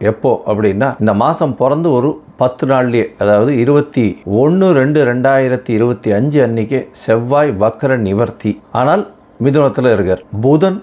எப்போ அப்படின்னா இந்த மாதம் பிறந்து ஒரு பத்து நாள்லேயே அதாவது இருபத்தி ஒன்று ரெண்டு ரெண்டாயிரத்தி இருபத்தி அஞ்சு அன்னைக்கு செவ்வாய் வக்கர நிவர்த்தி. ஆனால் மிதுனத்தில் இருக்கார். புதன்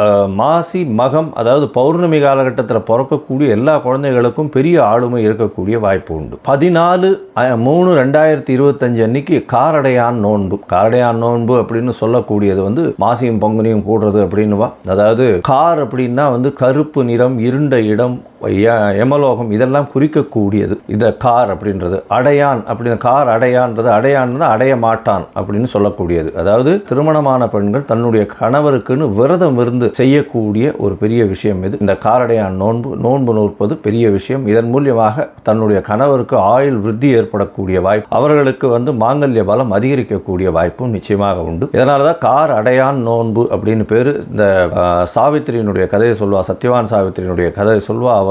மாசி மகம் அதாவது பௌர்ணமி காலகட்டத்தில் பிறக்கக்கூடிய எல்லா குழந்தைகளுக்கும் பெரிய ஆளுமை இருக்கக்கூடிய வாய்ப்பு உண்டு. பதினாலு மூணு ரெண்டாயிரத்தி இருபத்தஞ்சு அன்னைக்கு காரடையான் நோன்பு. காரடையான் நோன்பு அப்படின்னு சொல்லக்கூடியது வந்து மாசியும் பங்குனியும் கூடுறது அப்படின்னுவா அதாவது கார் அப்படின்னா வந்து கருப்பு நிறம் இருண்ட இடம் யமலோகம் இதெல்லாம் குறிக்கக்கூடியது. இந்த கார் அப்படின்றது. அடையான் அப்படின்னு கார் அடையான்றது அடையான்னு அடைய மாட்டான் அப்படின்னு சொல்லக்கூடியது. அதாவது திருமணமான பெண்கள் தன்னுடைய கணவருக்குன்னு விரதம் இருந்து செய்யக்கூடிய ஒரு பெரிய விஷயம் இது. இந்த காரடையான் நோன்பு நோன்பு நோற்பது பெரிய விஷயம். இதன் மூலியமாக தன்னுடைய கணவருக்கு ஆயுள் விருத்தி ஏற்படக்கூடிய வாய்ப்பு அவர்களுக்கு வந்து மாங்கல்ய பலம் அதிகரிக்கக்கூடிய வாய்ப்பும் நிச்சயமாக உண்டு. இதனால தான் கார் அடையான் நோன்பு அப்படின்னு பேர். இந்த சாவித்திரியினுடைய கதையை சொல்வா சத்யவான் சாவித்திரியினுடைய கதையை சொல்வா அவர்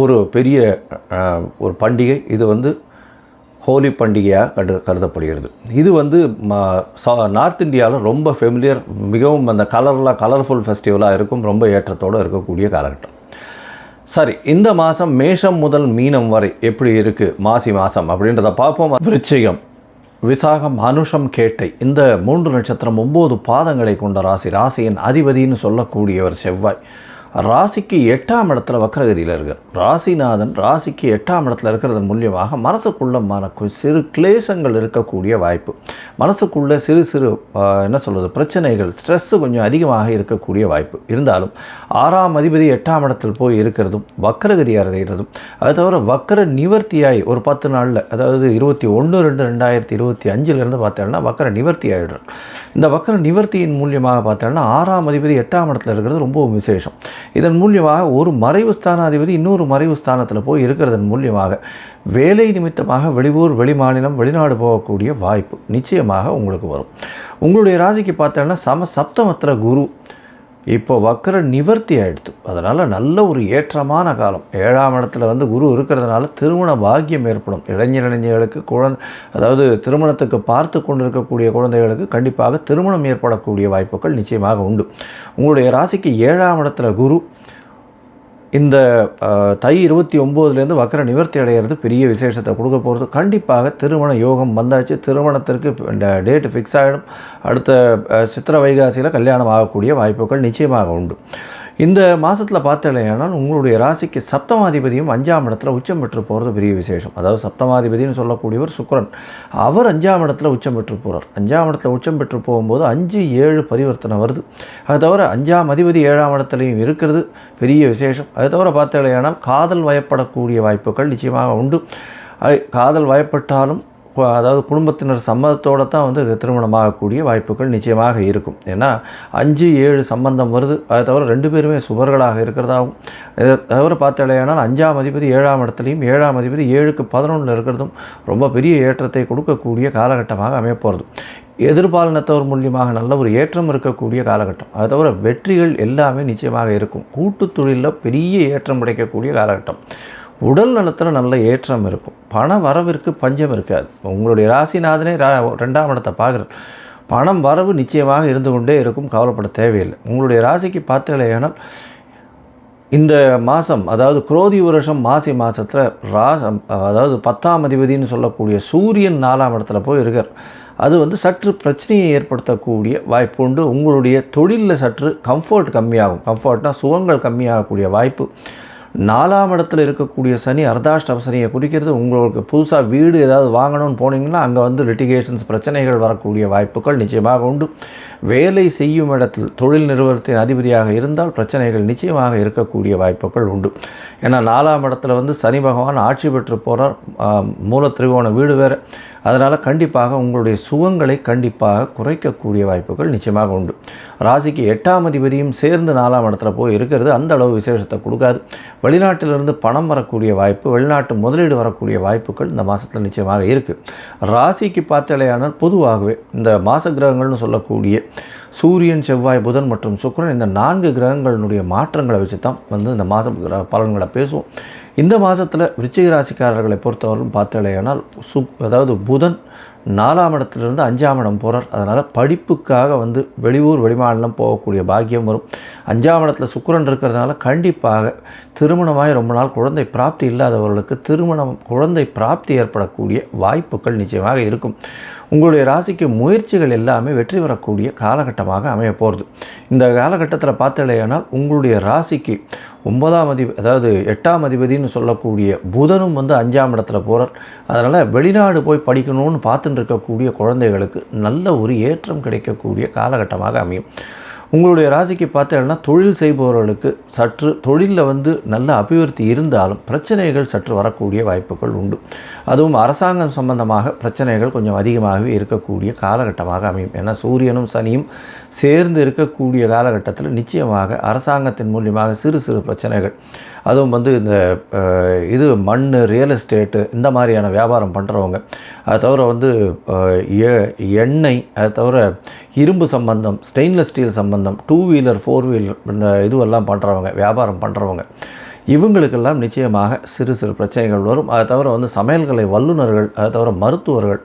ஒரு பெரிய ஒரு பண்டிகை. இது வந்து ஹோலி பண்டிகையாக கரு கருதப்படுகிறது. இது வந்து நார்த் இந்தியாவில் ரொம்ப ஃபெமிலியர் மிகவும் அந்த கலர்லாம் கலர்ஃபுல் ஃபெஸ்டிவலாக இருக்கும் ரொம்ப ஏற்றத்தோடு இருக்கக்கூடிய காலகட்டம். சரி இந்த மாதம் மேஷம் முதல் மீனம் வரை எப்படி இருக்குது மாசி மாதம் அப்படின்றத பார்ப்போம். விருச்சிகம் விசாகம் அனுஷம் கேட்டை. இந்த மூன்று நட்சத்திரம் ஒம்பது பாதங்களை கொண்ட ராசி. ராசியின் அதிபதின்னு சொல்லக்கூடியவர் செவ்வாய். ராசிக்கு எட்டாம் இடத்துல வக்ரகதியில் இருக்கார் ராசிநாதன் ராசிக்கு எட்டாம் இடத்துல இருக்கிறதன் மூலியமாக மனசுக்குள்ள மன சிறு கிளேசங்கள் இருக்கக்கூடிய வாய்ப்பு. மனசுக்குள்ள சிறு சிறு என்ன சொல்கிறது பிரச்சனைகள் ஸ்ட்ரெஸ்ஸு கொஞ்சம் அதிகமாக இருக்கக்கூடிய வாய்ப்பு. இருந்தாலும் ஆறாம் அதிபதி எட்டாம் இடத்தில் போய் இருக்கிறதும் வக்ரகதி இருக்கிறதும் அது தவிர வக்கர நிவர்த்தியாய் ஒரு பத்து நாளில் அதாவது இருபத்தி ஒன்று ரெண்டு ரெண்டாயிரத்தி இருபத்தி அஞ்சிலிருந்து பார்த்தோம்னா வக்கர நிவர்த்தி ஆகிடுறார் இந்த வக்கர நிவர்த்தியின் மூலியமாக பார்த்தோம்னா ஆறாம் அதிபதி எட்டாம் இடத்துல இருக்கிறது ரொம்பவும் விசேஷம். இதன் மூலியமாக ஒரு மறைவு ஸ்தானாதிபதி இன்னொரு மறைவு ஸ்தானத்தில் போய் இருக்கிறதன் மூலியமாக வேலை நிமித்தமாக வெளியூர் வெளிமாநிலம் வெளிநாடு போகக்கூடிய வாய்ப்பு நிச்சயமாக உங்களுக்கு வரும். உங்களுடைய ராசிக்கு பார்த்தோன்னா சம சப்தமத்திர குரு இப்போ வக்கர நிவர்த்தி ஆயிடுது. அதனால் நல்ல ஒரு ஏற்றமான காலம். ஏழாம் இடத்துல வந்து குரு இருக்கிறதுனால திருமண பாக்கியம் ஏற்படும். இளைஞர் இளைஞர்களுக்கு குழந்தை அதாவது திருமணத்துக்கு பார்த்து கொண்டிருக்கக்கூடிய குழந்தைகளுக்கு கண்டிப்பாக திருமணம் ஏற்படக்கூடிய வாய்ப்புகள் நிச்சயமாக உண்டு. உங்களுடைய ராசிக்கு ஏழாம் இடத்துல குரு இந்த தை இருபத்தி ஒம்போதுலேருந்து வக்கர நிவர்த்தி அடைகிறது பெரிய விசேஷத்தை கொடுக்க போகிறது கண்டிப்பாக திருமண யோகம் வந்தாச்சு. திருமணத்திற்கு இந்த டேட்டு ஃபிக்ஸ் ஆகிடும் அடுத்த சித்திர வைகாசியில் கல்யாணம் ஆகக்கூடிய வாய்ப்புகள் நிச்சயமாக உண்டு. இந்த மாதத்தில் பார்த்தலையானால் உங்களுடைய ராசிக்கு சப்தமாதிபதியும் அஞ்சாம் இடத்துல உச்சம் பெற்று போகிறது பெரிய விசேஷம். அதாவது சப்தமாதிபதினு சொல்லக்கூடியவர் சுக்கரன். அவர் அஞ்சாம் இடத்துல உச்சம் பெற்று போகிறார் அஞ்சாம் இடத்துல உச்சம் பெற்று போகும்போது அஞ்சு ஏழு பரிவர்த்தனை வருது. அது தவிர அஞ்சாம் அதிபதி ஏழாம் இடத்துலையும் இருக்கிறது. பெரிய விசேஷம். அது தவிர பார்த்தலையானால் காதல் வயப்படக்கூடிய வாய்ப்புகள் நிச்சயமாக உண்டு. காதல் வயப்பட்டாலும் அதாவது குடும்பத்தினர் சம்மதத்தோடு தான் வந்து திருமணமாகக்கூடிய வாய்ப்புகள் நிச்சயமாக இருக்கும். ஏன்னா அஞ்சு ஏழு சம்பந்தம் வருது. அதை தவிர ரெண்டு பேருமே சுபர்களாக இருக்கிறதாகவும் இதை தவிர பார்த்தாலேயானால் அஞ்சாம் அதிபதி ஏழாம் இடத்துலையும் ஏழாம் அதிபதி ஏழுக்கு பதினொன்றில் இருக்கிறதும் ரொம்ப பெரிய ஏற்றத்தை கொடுக்கக்கூடிய காலகட்டமாக அமையப்போகிறது எதிர்பாலினத்தவர் மூலியமாக நல்ல ஒரு ஏற்றம் இருக்கக்கூடிய காலகட்டம். அதை தவிர வெற்றிகள் எல்லாமே நிச்சயமாக இருக்கும். கூட்டுத் தொழிலில் பெரிய ஏற்றம் கிடைக்கக்கூடிய காலகட்டம். உடல் நலத்தில் நல்ல ஏற்றம் இருக்கும். பண வரவிற்கு பஞ்சம் இருக்காது. உங்களுடைய ராசிநாதனே ரா ரெண்டாம் இடத்தை பார்க்குறார். பணம் வரவு நிச்சயமாக இருந்து கொண்டே இருக்கும். கவலைப்பட தேவையில்லை. உங்களுடைய ராசிக்கு பார்த்தீங்களேனால் இந்த மாதம் அதாவது குரோதி வருஷம் மாசி மாதத்தில் ராசம் அதாவது பத்தாம் அதிபதினு சொல்லக்கூடிய சூரியன் நாலாம் இடத்துல போய் இருக்கார். அது வந்து சற்று பிரச்சனையை ஏற்படுத்தக்கூடிய வாய்ப்பு உண்டு. உங்களுடைய தொழிலில் சற்று கம்ஃபர்ட் கம்மியாகும். கம்ஃபர்ட்னால் சுகங்கள் கம்மியாகக்கூடிய வாய்ப்பு. நாலாம் இடத்துல இருக்கக்கூடிய சனி அர்த்தாஷ்டபசனியை குறிக்கிறது. உங்களுக்கு புதுசாக வீடு ஏதாவது வாங்கணும்னு போனீங்கன்னா அங்கே வந்து லிட்டிகேஷன்ஸ் பிரச்சனைகள் வரக்கூடிய வாய்ப்புகள் நிச்சயமாக உண்டு. வேலை செய்யும் இடத்தில் தொழில் நிறுவனத்தின் அதிபதியாக இருந்தால் பிரச்சனைகள் நிச்சயமாக இருக்கக்கூடிய வாய்ப்புகள் உண்டு. ஏன்னா நாலாம் இடத்துல வந்து சனி பகவான் ஆட்சி பெற்று போகிறார் மூல திரிகோண வீடு வேறு. அதனால் கண்டிப்பாக உங்களுடைய சுகங்களை கண்டிப்பாக குறைக்கக்கூடிய வாய்ப்புகள் நிச்சயமாக உண்டு. ராசிக்கு எட்டாம் அதிபதியும் சேர்ந்து நாலாம் இடத்துல போய் இருக்கிறது அந்த அளவு விசேஷத்தை கொடுக்காது. வெளிநாட்டிலிருந்து பணம் வரக்கூடிய வாய்ப்பு வெளிநாட்டு முதலீடு வரக்கூடிய வாய்ப்புகள் இந்த மாதத்தில் நிச்சயமாக இருக்குது ராசிக்கு பார்த்தாலேயானால் பொதுவாகவே இந்த மாச கிரகங்கள்னு சொல்லக்கூடிய சூரியன் செவ்வாய் புதன் மற்றும் சுக்கரன் இந்த நான்கு கிரகங்களினுடைய மாற்றங்களை வச்சு தான் வந்து இந்த மாத பலன்களை பேசுவோம். இந்த மாதத்தில் விருச்சிக ராசிக்காரர்களை பொறுத்தவரைக்கும் பார்த்தாலேயானால் சு அதாவது புதன் நாலாம் இடத்துலேருந்து அஞ்சாம் இடம் போகிறார் அதனால் படிப்புக்காக வந்து வெளியூர் வெளிமாநிலம் போகக்கூடிய பாக்கியம் வரும். அஞ்சாம் இடத்துல சுக்கிரன் இருக்கிறதுனால கண்டிப்பாக திருமணமாய் ரொம்ப நாள் குழந்தை பிராப்தி இல்லாதவர்களுக்கு திருமணம் குழந்தை பிராப்தி ஏற்படக்கூடிய வாய்ப்புகள் நிச்சயமாக இருக்கும். உங்களுடைய ராசிக்கு முயற்சிகள் எல்லாமே வெற்றி பெறக்கூடிய காலகட்டமாக அமைய போகிறது இந்த காலகட்டத்தில் பார்த்தலையானால் உங்களுடைய ராசிக்கு ஒன்பதாம் அதிபதி அதாவது எட்டாம் அதிபதினு சொல்லக்கூடிய புதனும் வந்து அஞ்சாம் இடத்துல போகிறார் அதனால் வெளிநாடு போய் படிக்கணும்னு பார்த்து பார்த்துட்டு இருக்கக்கூடிய குழந்தைகளுக்கு நல்ல ஒரு ஏற்றம் கிடைக்கக்கூடிய காலகட்டமாக அமையும். உங்களுடைய ராசிக்கு பார்த்தீங்கன்னா தொழில் செய்பவர்களுக்கு சற்று தொழிலில் வந்து நல்ல அபிவிருத்தி இருந்தாலும் பிரச்சனைகள் சற்று வரக்கூடிய வாய்ப்புகள் உண்டு. அதுவும் அரசாங்கம் சம்பந்தமாக பிரச்சனைகள் கொஞ்சம் அதிகமாகவே இருக்கக்கூடிய காலகட்டமாக அமையும். ஏன்னா சூரியனும் சனியும் சேர்ந்து இருக்கக்கூடிய காலகட்டத்தில் நிச்சயமாக அரசாங்கத்தின் மூலியமாக சிறு சிறு பிரச்சனைகள் அதுவும் வந்து இந்த இது மண் ரியல் எஸ்டேட்டு இந்த மாதிரியான வியாபாரம் பண்ணுறவங்க அது தவிர வந்து எ- எண்ணெய் அது தவிர இரும்பு சம்பந்தம் ஸ்டெயின்லெஸ் ஸ்டீல் சம்பந்தம் டூ வீலர் ஃபோர் வீலர் இந்த இதுவெல்லாம் பண்ணுறவங்க வியாபாரம் பண்ணுறவங்க இவங்களுக்கெல்லாம் நிச்சயமாக சிறு சிறு பிரச்சனைகள் வரும். அதை தவிர வந்து சமையல்கலை வல்லுநர்கள் அதை தவிர மருத்துவர்கள்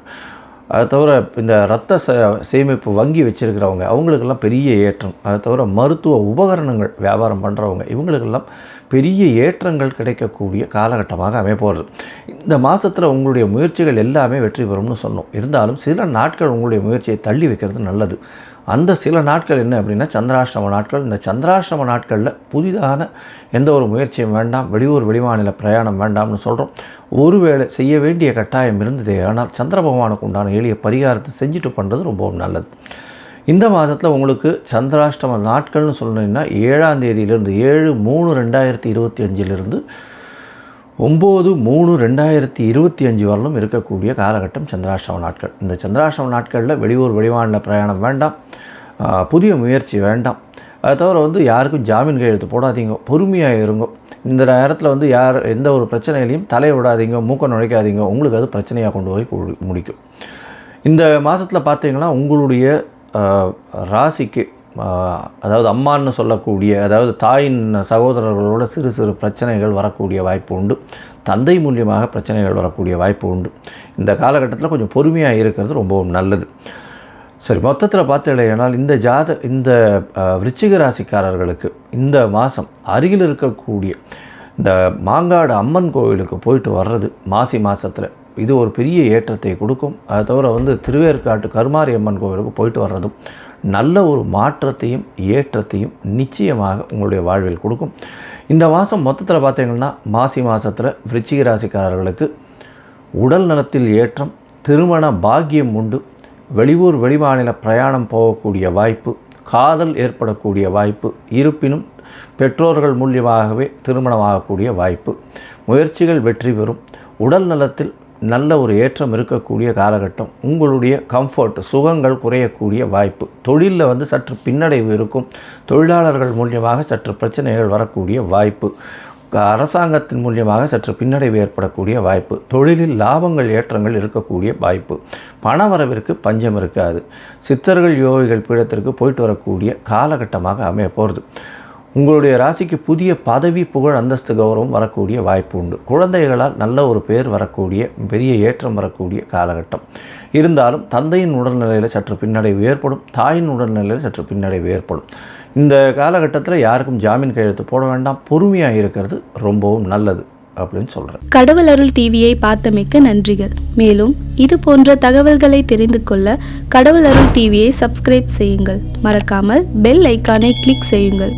அதை தவிர இந்த ரத்த ச சேமிப்பு வங்கி வச்சுருக்கிறவங்க அவங்களுக்கெல்லாம் பெரிய ஏற்றம். அதை தவிர மருத்துவ உபகரணங்கள் வியாபாரம் பண்ணுறவங்க இவங்களுக்கெல்லாம் பெரிய ஏற்றங்கள் கிடைக்கக்கூடிய காலகட்டமாக அமைப்போகிறது இந்த மாதத்தில் உங்களுடைய முயற்சிகள் எல்லாமே வெற்றி பெறும்னு சொன்னோம். இருந்தாலும் சில நாட்கள் உங்களுடைய முயற்சியை தள்ளி வைக்கிறது நல்லது. அந்த சில நாட்கள் என்ன அப்படின்னா சந்திராஷ்டம நாட்கள். இந்த சந்திராஷ்டம நாட்களில் புதிதான எந்த ஒரு முயற்சியும் வேண்டாம் வெளியூர் வெளிமாநில பிரயாணம் வேண்டாம்னு சொல்கிறோம் ஒருவேளை செய்ய வேண்டிய கட்டாயம் இருந்ததே ஆனால் சந்திர பகவானுக்கு உண்டான எளிய பரிகாரத்தை செஞ்சுட்டு பண்ணுறது ரொம்பவும் நல்லது. இந்த மாதத்தில் உங்களுக்கு சந்திராஷ்டம நாட்கள்னு சொல்லணுன்னா ஏழாம் தேதியிலிருந்து ஏழு மூணு ரெண்டாயிரத்தி இருபத்தி அஞ்சிலிருந்து ஒம்பது மூணு ரெண்டாயிரத்தி இருபத்தி அஞ்சு வரலும் இருக்கக்கூடிய காலகட்டம் சந்திராஷ்டம நாட்கள். இந்த சந்திராஷ்டம நாட்களில் வெளியூர் வெளிமாநில பிரயாணம் வேண்டாம். புதிய முயற்சி வேண்டாம். அதை தவிர வந்து யாருக்கும் ஜாமீன் கையெழுத்து போடாதீங்க. பொறுமையாக இருங்க. இந்த நேரத்தில் வந்து யார் எந்த ஒரு பிரச்சனையிலையும் தலையை விடாதீங்க மூக்க நுழைக்காதீங்க. உங்களுக்கு அது பிரச்சனையாக கொண்டு போய் முடிக்கும். இந்த மாதத்தில் பார்த்தீங்கன்னா உங்களுடைய ராசிக்கு அதாவது அம்மான்னு சொல்லக்கூடிய அதாவது தாயின் சகோதரர்களோட சிறு சிறு பிரச்சனைகள் வரக்கூடிய வாய்ப்பு உண்டு. தந்தை மூலியமாக பிரச்சனைகள் வரக்கூடிய வாய்ப்பு உண்டு. இந்த காலகட்டத்தில் கொஞ்சம் பொறுமையாக இருக்கிறது ரொம்பவும் நல்லது. சரி மொத்தத்தில் பார்த்தீங்கன்னா இந்த ஜாத இந்த விருச்சிக ராசிக்காரர்களுக்கு இந்த மாதம் அருகில் இருக்கக்கூடிய இந்த மாங்காடு அம்மன் கோவிலுக்கு போயிட்டு வர்றது மாசி மாதத்தில் இது ஒரு பெரிய ஏற்றத்தை கொடுக்கும். அதை தவிர வந்து திருவேற்காட்டு கருமாரி அம்மன் கோவிலுக்கு போயிட்டு வர்றதும் நல்ல ஒரு மாற்றத்தையும் ஏற்றத்தையும் நிச்சயமாக உங்களுடைய வாழ்வில் கொடுக்கும். இந்த மாதம் மொத்தத்தில் பார்த்தீங்கன்னா மாசி மாதத்தில் விருச்சிக ராசிக்காரர்களுக்கு உடல் நலத்தில் ஏற்றம் திருமண பாக்கியம் உண்டு. வெளியூர் வெளிமாநில பிரயாணம் போகக்கூடிய வாய்ப்பு காதல் ஏற்படக்கூடிய வாய்ப்பு இருப்பினும் பெற்றோர்கள் மூலியமாகவே திருமணமாகக்கூடிய வாய்ப்பு. முயற்சிகள் வெற்றி பெறும். உடல் நலத்தில் நல்ல ஒரு ஏற்றம் இருக்கக்கூடிய காலகட்டம். உங்களுடைய கம்ஃபர்ட் சுகங்கள் குறையக்கூடிய வாய்ப்பு. தொழிலில் வந்து சற்று பின்னடைவு இருக்கும். தொழிலாளர்கள் மூலியமாக சற்று பிரச்சனைகள் வரக்கூடிய வாய்ப்பு. அரசாங்கத்தின் மூலியமாக சற்று பின்னடைவு ஏற்படக்கூடிய வாய்ப்பு. தொழிலில் லாபங்கள் ஏற்றங்கள் இருக்கக்கூடிய வாய்ப்பு. பணவரவிற்கு பஞ்சம் இருக்காது. சித்தர்கள் யோகிகள் பீடத்திற்கு போயிட்டு வரக்கூடிய காலகட்டமாக அமைய போகிறது உங்களுடைய ராசிக்கு புதிய பதவி புகழ் அந்தஸ்து கௌரவம் வரக்கூடிய வாய்ப்பு உண்டு. குழந்தைகளால் நல்ல ஒரு பேர் வரக்கூடிய பெரிய ஏற்றம் வரக்கூடிய காலகட்டம். இருந்தாலும் தந்தையின் உடல்நிலையில் சற்று பின்னடைவு ஏற்படும் தாயின் உடல்நிலையில் சற்று பின்னடைவு ஏற்படும். இந்த காலகட்டத்தில் யாருக்கும் ஜாமீன் கையெழுத்து போட வேண்டாம். பொறுமையாக இருக்கிறது ரொம்பவும் நல்லது அப்படின்னு சொல்கிறேன் கடவுள் அருள் டிவியை பார்த்தமைக்க நன்றிகள். மேலும் இது போன்ற தகவல்களை தெரிந்து கொள்ள கடவுள் அருள் டிவியை சப்ஸ்கிரைப் செய்யுங்கள். மறக்காமல் பெல் ஐக்கானை கிளிக் செய்யுங்கள்.